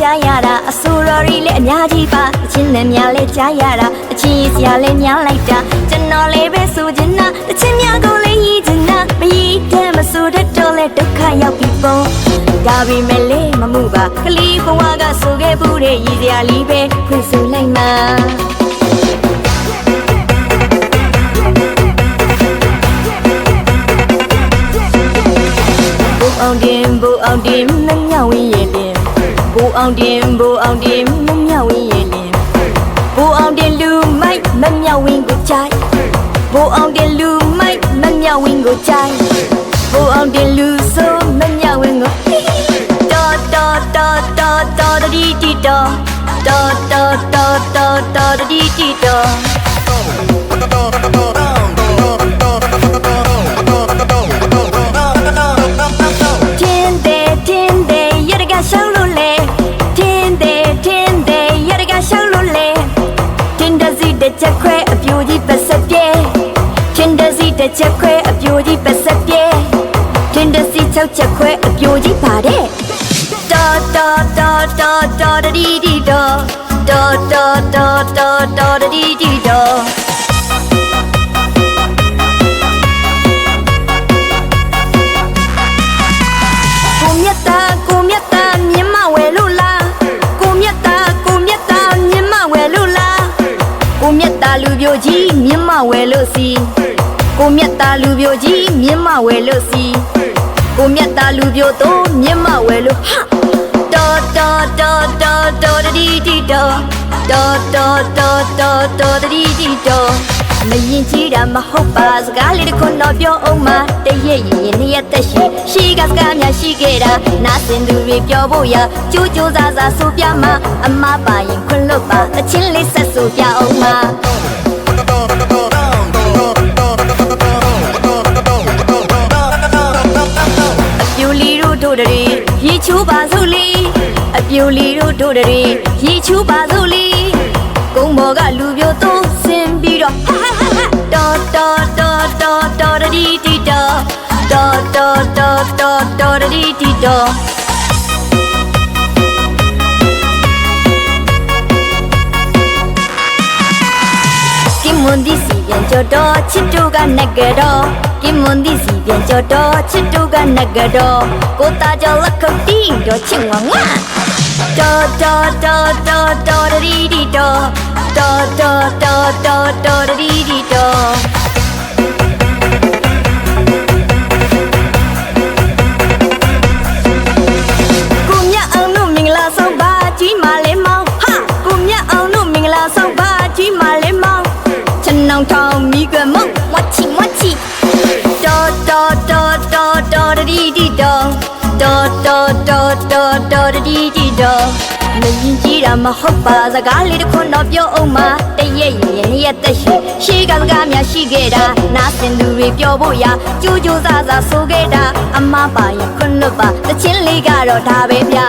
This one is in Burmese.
ကြားရတာအဆိုတော်ရီလေးအများကြီးပါအချင်းနဲ့များလေးကြားရတာအချင်းရေးစရာလေးများလိုက်တာကျွန်တော်လေးပဲဆိုချင်တာအချင်းများကိုလေးရည်ချင်တာမရည်တဲ့မဆိုတဲ့တော့လဲဒုက္ခရောက်ပြီပေါ့ဒါပေမဲ့လေးမမှုပါကလေးဘဝကဆိုခဲ့ဘူးတဲ့ရည်စရာလေးပဲဖွင့်ဆိုလိုက်မှာ အောင်တင်ဘူအောင်တင်မမြောက်ဝင်းရဲ့လင်ဘူအောင်တင်လူမိုက်မမြောက်ဝင်းကိုကြိုက်ဘူအောင်တင်လူမိုက်မမြောက်ဝင်းကိုကြိုက်ဘူအောင်တင်လူဆိုးမမြောက်ဝင်းကိုတော်တော်တော်တော်တော်တီတီတော်တော်တော်တော်တော်တော်တီတီတော် ပြိုကြီးပတ်ဆက်ပြဲချင်းတစီတစ်ချက်ခွဲအပြိုကြီးပတ်ဆက်ပြဲချင်းတစီ၆ချက်ခွဲအပြိုကြီးပါတဲ့တော်တော်တော်တော်တော်တဒီဒီတော်တော်တော်တော်တော်တော်တဒီဒီတော် ပြိုကြီးမြင်မဝယ်လို့စီကိုမြတ်တာလူပြိုကြီးမြင်မဝယ်လို့စီကိုမြတ်တာလူပြိုတော့မြင်မဝယ်လို့ဟာတော်တော်တော်တော်တော်တီတီတော်တော်တော်တော်တော်တော်တီတီတော် မရင်ကြီးတာမဟုတ်ပါစကားလေးတစ်ခုတော့ပြောအောင်မတည့်ရဲ့ရင်ရင်နှစ်ရက်သက်ရှိရှိကစကားများရှိခဲ့တာနားစင်သူတွေပြောဖို့ရကြိုးကြိုးစားစားဆိုပြမအမပါရင်ခွင့်လွတ်ပါအချင်းလေးဆက်ဆိုပြအောင်မအပြူလီတို့တို့တရေရီချူပါစုလီအပြူလီတို့တို့တရေရီချူပါစုလီကုန်းဘော်ကလူပြိုသုံးဆင်းပြီးတော့ဟာဟာဟာတော်တော်တော် di di do do do do do do da di di do Kim mun di si bian cho do chi tu ga na ga do Kim mun di si bian cho do chi tu ga na ga do Cô ta cho lắc khẩu đi do chi ngoa ngoa Do do do do do da di di do Do do do do do da di di do င်ထောင်မိကမုံမချီမချီတော်တော်တော်တော်တော်တီတီတော်တော်တော်တော်တော်တော်တီတီတော်မရင်ကြီးတာမဟုတ်ပါစကားလေးတစ်ခွန်းတော့ပြောအောင်မတည့်ရဲ့ရင်ရင်ရဲ့သက်ရှိရှိကစကားများရှိခဲ့တာနားစင်သူတွေပြောဖို့ရကြိုးကြိုးစားစားဆိုခဲ့တာအမပါရင်ခွန်းလွတ်ပါတချင်းလေးကတော့ဒါပဲဗျာ